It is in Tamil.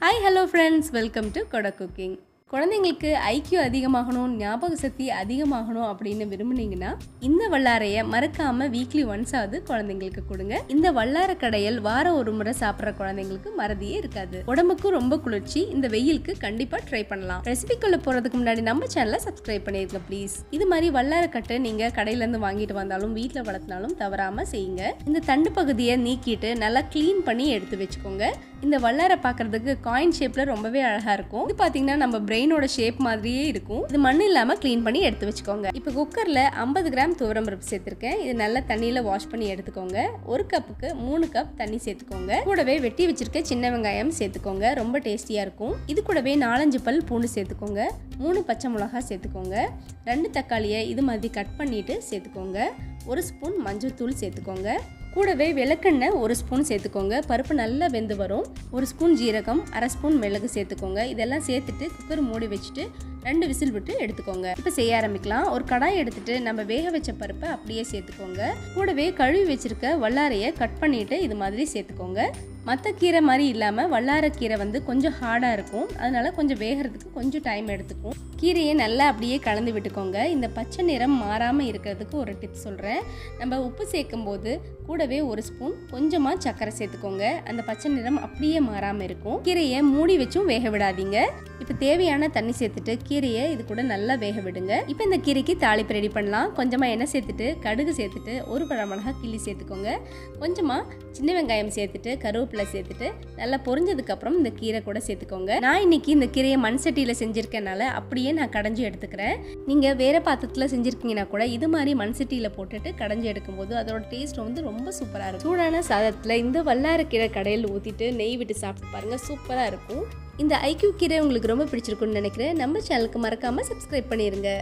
Hi hello friends welcome to கொடை குக்கிங் குழந்தைங்களுக்கு ஐக்கியம் அதிகமாகணும் ஞாபக சக்தி அதிகமாகணும் அப்படின்னு விரும்புனீங்கன்னா இந்த வல்லாரையை மறக்காம வீக்லி ஒன்ஸ் ஆகுது குழந்தைங்களுக்கு கொடுங்க. இந்த வல்லார கடையல் வாரம் ஒரு முறை சாப்பிட்ற குழந்தைங்களுக்கு மறதியே இருக்காது. உடம்புக்கும் ரொம்ப குளிர்ச்சி இந்த வெயிலுக்கு கண்டிப்பா ட்ரை பண்ணலாம். ரெசிபிக்குள்ள போறதுக்கு முன்னாடி நம்ம சேனலை சப்ஸ்கிரைப் பண்ணிருங்க ப்ளீஸ் இது மாதிரி வல்லார நீங்கள் நீங்க கடையில இருந்து வாங்கிட்டு வந்தாலும் வீட்டில் வளர்த்தினாலும் தவறாம செய்யுங்க. இந்த தண்டு பகுதியை நீக்கிட்டு நல்லா க்ளீன் பண்ணி எடுத்து வச்சுக்கோங்க. இந்த வல்லாரை பார்க்கறதுக்கு காயின் ஷேப்பில் ரொம்பவே அழகாக இருக்கும். இது பார்த்தீங்கன்னா நம்ம பிரெயினோட ஷேப் மாதிரியே இருக்கும். இது மண் இல்லாமல் க்ளீன் பண்ணி எடுத்து வச்சுக்கோங்க. இப்போ குக்கரில் ஐம்பது கிராம் துவரம் பருப்பு சேர்த்துருக்கேன். இது நல்லா தண்ணியில் வாஷ் பண்ணி எடுத்துக்கோங்க. ஒரு கப்புக்கு மூணு கப் தண்ணி சேர்த்துக்கோங்க. கூடவே வெட்டி வச்சிருக்க சின்ன வெங்காயம் சேர்த்துக்கோங்க. ரொம்ப டேஸ்டியாக இருக்கும். இது கூடவே நாலஞ்சு பல் பூண்டு சேர்த்துக்கோங்க. மூணு பச்சை மிளகா சேர்த்துக்கோங்க. ரெண்டு தக்காளியை இது மாதிரி கட் பண்ணிட்டு சேர்த்துக்கோங்க. ஒரு ஸ்பூன் மஞ்சள் தூள் சேர்த்துக்கோங்க. கூடவே விளக்கெண்ணெய் ஒரு ஸ்பூன் சேர்த்துக்கோங்க. பருப்பு நல்லா வெந்து வரும். ஒரு ஸ்பூன் ஜீரகம் அரை ஸ்பூன் மிளகு சேர்த்துக்கோங்க. இதெல்லாம் சேர்த்துட்டு குக்கர் மூடி வச்சுட்டு ரெண்டு விசில் விட்டு எடுத்துக்கோங்க. இப்போ செய்ய ஆரம்பிக்கலாம். ஒரு கடாய் எடுத்துட்டு நம்ம வேக வச்ச பருப்பை அப்படியே சேர்த்துக்கோங்க. கூடவே கழுவி வச்சிருக்க வல்லாரையை கட் பண்ணிட்டு இது மாதிரி சேர்த்துக்கோங்க. மற்ற கீரை மாதிரி இல்லாமல் வல்லாரக்கீரை வந்து கொஞ்சம் ஹார்டாக இருக்கும். அதனால் கொஞ்சம் வேகிறதுக்கு கொஞ்சம் டைம் எடுத்துக்கும். கீரையை நல்லா அப்படியே கலந்து விட்டுக்கோங்க. இந்த பச்சை நிறம் மாறாமல் இருக்கிறதுக்கு ஒரு டிப் சொல்கிறேன் நம்ம உப்பு சேர்க்கும் போது கூடவே ஒரு ஸ்பூன் கொஞ்சமாக சர்க்கரை சேர்த்துக்கோங்க. அந்த பச்சை நிறம் அப்படியே மாறாமல் இருக்கும். கீரையை மூடி வச்சும் வேக விடாதீங்க. இப்போ தேவையான தண்ணி சேர்த்துட்டு கீரையை இது கூட நல்லா வேக விடுங்க. இப்போ இந்த கீரைக்கு தாளிப்பு ரெடி பண்ணலாம். கொஞ்சமாக எண்ணெய் சேர்த்துட்டு கடுகு சேர்த்துட்டு ஒரு பழமிளகா கிள்ளி சேர்த்துக்கோங்க. கொஞ்சமாக சின்ன வெங்காயம் சேர்த்துட்டு கருவேப்பிலை சேர்த்துட்டு நல்லா பொரிஞ்சதுக்கப்புறம் இந்த கீரை கூட சேர்த்துக்கோங்க. நான் இன்னைக்கு இந்த கீரையை மண் சட்டியில் செஞ்சுருக்கனால அப்படியே நான் கடைஞ்சி எடுத்துக்கிறேன். நீங்கள் வேறு பாத்திரத்தில் செஞ்சுருக்கீங்கன்னா கூட இது மாதிரி மண் சட்டியில் போட்டுட்டு கடைஞ்சி எடுக்கும்போது அதோட டேஸ்ட் வந்து ரொம்ப சூப்பராக இருக்கும். சூடான சாதத்தில் இந்த வல்லாரக்கீரை கடையில் ஊற்றிட்டு நெய் விட்டு சாப்பிட்டு பாருங்கள் சூப்பராக இருக்கும். இந்த ஐக்யூ கீரை உங்களுக்கு ரொம்ப பிடிச்சிருக்குன்னு நினைக்கிறேன். நம்ம சேனலுக்கு மறக்காமல் சப்ஸ்கிரைப் பண்ணிடுங்க